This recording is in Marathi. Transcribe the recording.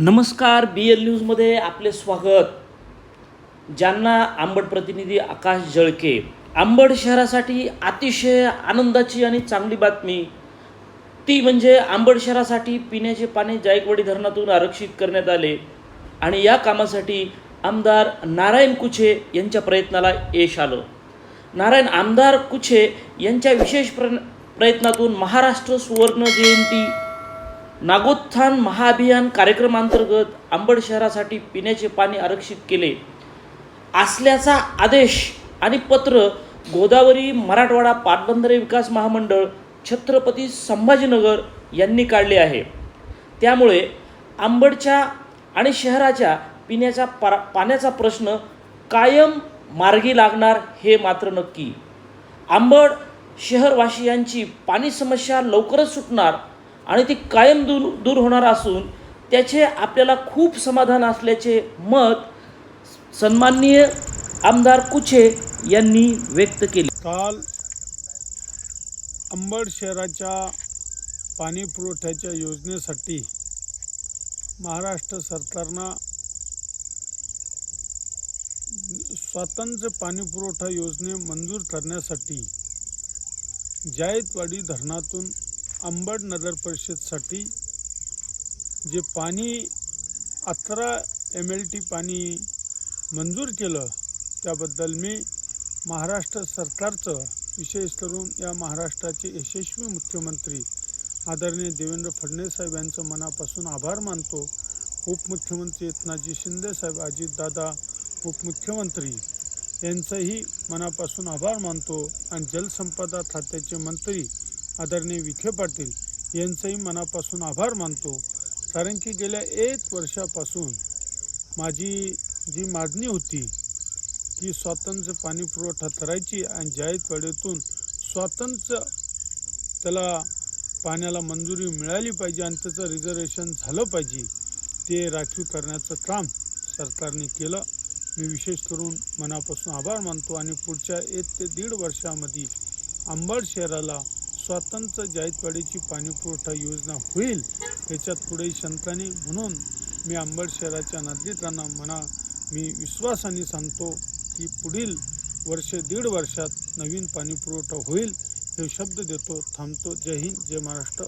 नमस्कार बी एल न्यूजमध्ये आपले स्वागत. ज्यांना आंबड प्रतिनिधी आकाश जळके आंबड शहरासाठी अतिशय आनंदाची आणि चांगली बातमी. ती म्हणजे आंबड शहरासाठी पिण्याचे पाणी जायकवाडी धरणातून आरक्षित करण्यात आले आणि या कामासाठी आमदार नारायण कुछे यांच्या प्रयत्नाला यश आलं. नारायण आमदार कुछे यांच्या विशेष प्र प्रयत्नातून महाराष्ट्र सुवर्ण जयंती नागोत्थान महाअभियान कार्यक्रमांतर्गत आंबड शहरासाठी पिण्याचे पाणी आरक्षित केले. असल्याचा आदेश आणि पत्र गोदावरी मराठवाडा पाटबंधारे विकास महामंडळ छत्रपती संभाजीनगर यांनी काढले आहे. त्यामुळे आंबडच्या आणि शहराच्या पिण्याचा पा पाण्याचा प्रश्न कायम मार्गी लागणार हे मात्र नक्की. आंबड शहरवासियांची पाणी समस्या लवकरच सुटणार आणि ती कायम दूर दूर होणार असून त्याचे आपल्याला खूप समाधान असल्याचे मत सन्माननीय आमदार कुछे यांनी व्यक्त केले. काल अंबड शहराच्या पाणी पुरवठ्याच्या योजनेसाठी महाराष्ट्र सरकारनं स्वतंत्र पाणी पुरवठा योजने मंजूर करण्यासाठी जायतवाडी धरणातून अंबड नगर परिषदसाठी जे पाणी अकरा एम एल टी पाणी मंजूर केलं त्याबद्दल मी महाराष्ट्र सरकारचं विशेष करून या महाराष्ट्राचे यशस्वी मुख्यमंत्री आदरणीय देवेंद्र फडणवीस साहेब यांचं मनापासून आभार मानतो. उपमुख्यमंत्री एकनाथजी शिंदे साहेब अजितदादा उपमुख्यमंत्री यांचंही मनापासून आभार मानतो. आणि जलसंपदा खात्याचे मंत्री आदरणीय विखे पाटील यांचंही मनापासून आभार मानतो. कारण की गेल्या एक वर्षापासून माझी जी मागणी होती की स्वातंत्र्य पाणीपुरवठा करायची आणि जायतवाड्यातून स्वातंत्र्य त्याला पाण्याला मंजुरी मिळाली पाहिजे आणि त्याचं रिझर्वेशन झालं पाहिजे ते राखीव करण्याचं काम सरकारने केलं. मी विशेष करून मनापासून आभार मानतो आणि पुढच्या एक ते दीड वर्षामध्ये अंबड शहराला स्वतंत्र जायतवाडीची पाणीपुरवठा योजना होईल याच्यात पुढे शंकाने. म्हणून मी आंबड शहराच्या नागरिकांना म्हणा मी विश्वासाने सांगतो की पुढील वर्ष दीड वर्षात नवीन पाणीपुरवठा होईल हे शब्द देतो थांबतो. जय हिंद जय महाराष्ट्र.